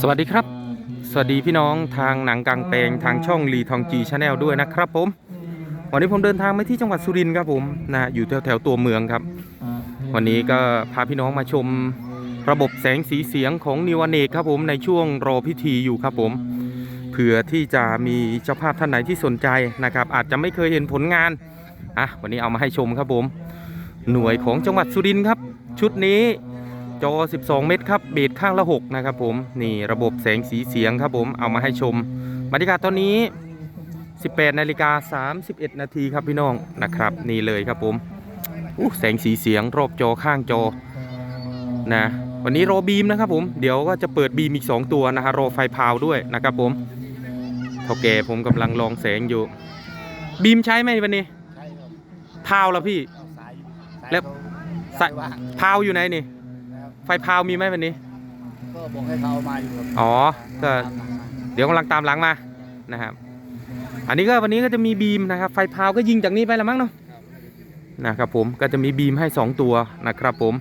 สวัสดีครับ สวัสดีพี่น้องทางหนังกลางแปลงทางช่องลีทองจีชาแนลด้วยนะครับผม วันนี้ผมเดินทางมาที่จังหวัดสุรินทร์ครับผมนะอยู่แถวแถวตัวเมืองครับ วันนี้ก็พาพี่น้องมาชมระบบแสงสีเสียงของนิวเนกครับผมในช่วงรอพิธีอยู่ครับผมเผื่อที่จะมีเจ้าภาพท่านไหนที่สนใจนะครับ อาจจะไม่เคยเห็นผลงานอะวันนี้เอามาให้ชมครับผม หน่วยของจังหวัดสุรินทร์ครับ ชุดนี้ จอ 12 เมตรครับเบสข้างละ 6 นะครับผม นี่ระบบแสงสีเสียงครับผมเอามาให้ชมบรรยากาศตอนนี้ 18 นาฬิกา 31 นาทีครับพี่น้องนะครับ นี่เลยครับผมอู้แสงสีเสียงรอบจอข้างจอนะวันนี้รอบีมนะครับผมเดี๋ยวก็จะเปิดบีมอีก 2 ตัวนะฮะรอไฟพาวด้วยนะครับผมเท่าแก่ผมกำลังลองแสงอยู่ บีมใช้ไหมวันนี้ใช่ครับพาวแล้วพี่เอาสายอยู่แล้วสายว่างพาวอยู่ไหนนี่นะครับ ไฟพาวมีไหมวันนี้ ก็บอกให้เขาเอามาอยู่ครับอ๋อก็ตามหลังมาเดี๋ยวกำลังตามหลังมานะครับ อันนี้ก็วันนี้ก็จะมีบีมนะครับ ไฟพาวก็ยิงจากนี้ไปแล้วมั้งเนาะนะครับผมก็จะมีบีมให้ 2 ตัวนะครับผม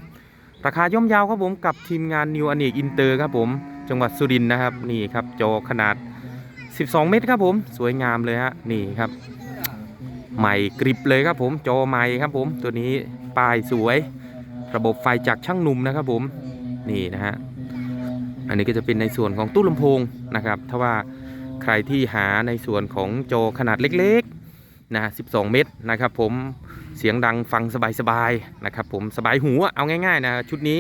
ราคาย่อมเยาวครับผมกับทีมงานนิวอเนกอินเตอร์ครับผม จังหวัดสุรินทร์นะครับนี่ครับจอขนาด 12 เมตรครับผม สวยงามเลยฮะนี่ครับ ใหม่กริบเลยครับผมจอใหม่ครับผมตัวนี้ป้ายสวย ระบบไฟจากช่างหนุ่มนะครับผมนี่นะฮะอันนี้ก็จะเป็นในส่วนของตู้ลำโพงนะครับ ถ้าว่าใครที่หาในส่วนของจอขนาดเล็กๆนะ12 เมตรนะครับ ผมเสียงดังฟังสบายๆนะครับ ผมสบายหูเอาง่าย ๆ นะชุดนี้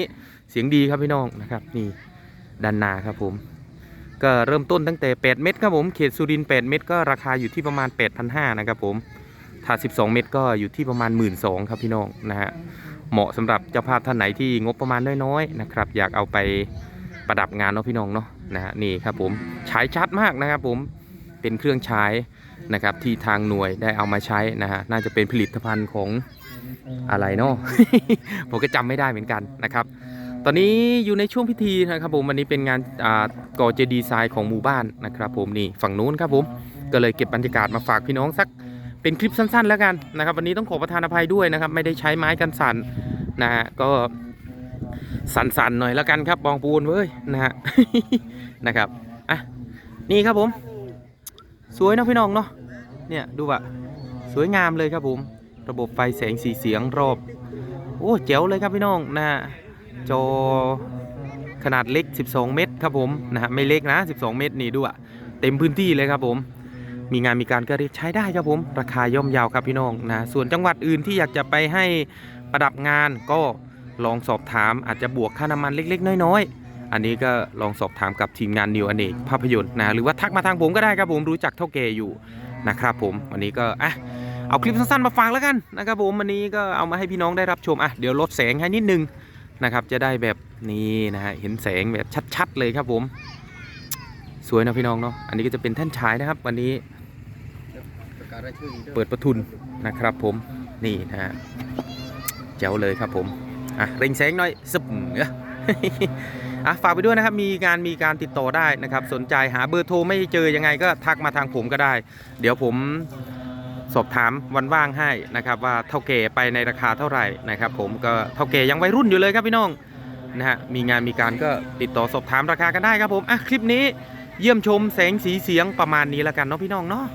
เสียงดีครับพี่น้องนะครับนี่ด้านหน้าครับผมก็เริ่มต้นตั้งแต่ 8 เมตรครับผม เขตสุรินทร์8เมตรก็ราคาอยู่ที่ประมาณ 8,500นะครับผม ถ้า 12 เมตรก็อยู่ที่ประมาณ 1 2ื่นครับพี่น้องนะฮะเหมาะสำหรับเจ้าภาพท่านไหนที่งบประมาณน้อยๆนะครับ อยากเอาไปประดับงานเนาะพี่น้องเนาะนะฮะนี่ครับผมฉายชัดมากนะครับผมเป็นเครื่องใช้นะครับที่ทางหน่วยได้เอามาใช้นะฮะน่าจะเป็นผลิตภัณฑ์ของอะไรเนาะผมก็จำไม่ได้เหมือนกันนะครับตอนนี้อยู่ในช่วงพิธีนะครับผมวันนี้เป็นงานก่อเจดีย์ทรายของหมู่บ้านนะครับผมนี่ฝั่งนู้นครับผมก็เลยเก็บบรรยากาศมาฝากพี่น้องสัก เป็นคลิปสั้น ๆ แล้วกันนะครับวันนี้ต้องขอประทานอภัยด้วยนะครับ ไม่ได้ใช้ไม้กันสั่นนะฮะก็สั่นๆหน่อยแล้วกันครับบองปูนเว้ยนะฮะนะครับอะนี่ครับผม สวยนะพี่น้องเนาะเนี่ยดูว่าสวยงามเลยครับผม ระบบไฟแสงสีเสียงรอบ โอ้เจ๋วเลยครับพี่น้องนะฮะจอขนาดเล็ก 12 เมตรครับผมนะฮะไม่เล็กนะ 12 เมตรนี่ดูอะเต็มพื้นที่เลยครับผม มีงานมีการก็รียกใช้ได้ครับผม ราคาย่อมเยาวครับพี่น้องนะส่วนจังหวัดอื่นที่อยากจะไปให้ประดับงานก็ลองสอบถามอาจจะบวกค่าน้ำมันเล็ก ๆ น้อยๆ อันนี้ก็ลองสอบถามกับทีมงานนิวอเนกภาพยนตร์นะหรือว่าทักมาทางผมก็ได้ครับผมรู้จักเท่าแก่อยู่นะครับผมวันนี้ก็อะเอาคลิปสั้นๆมาฝากแล้วกันนะครับผมวันนี้ก็เอามาให้พี่น้องได้รับชมอะเดี๋ยวลดแสงให้นิดนึงนะครับจะได้แบบนี้นะฮะเห็นแสงแบบชัดๆเลยครับผม สวยนะพี่น้องเนาะอันนี้ก็จะเป็นแท่นฉายนะครับ วันนี้ เปิดประทุนนะครับผมนี่นะฮะแจ๋วเลยครับผมอะเร่งแสงหน่อยซึบเอ้ออะฝากไปด้วยนะครับมีงานมีการติดต่อได้นะครับ สนใจหาเบอร์โทรไม่เจอยังไงก็ทักมาทางผมก็ได้ เดี๋ยวผมสอบถามวันว่างให้นะครับ ว่าเท่าแก่ไปในราคาเท่าไหร่นะครับ ผมก็เท่าแก่ยังวัยรุ่นอยู่เลยครับพี่น้องนะฮะมีงานมีการก็ติดต่อสอบถามราคากันได้ครับผมอะคลิปนี้เยี่ยมชมแสงสีเสียงประมาณนี้แล้วกันเนาะพี่น้องเนาะ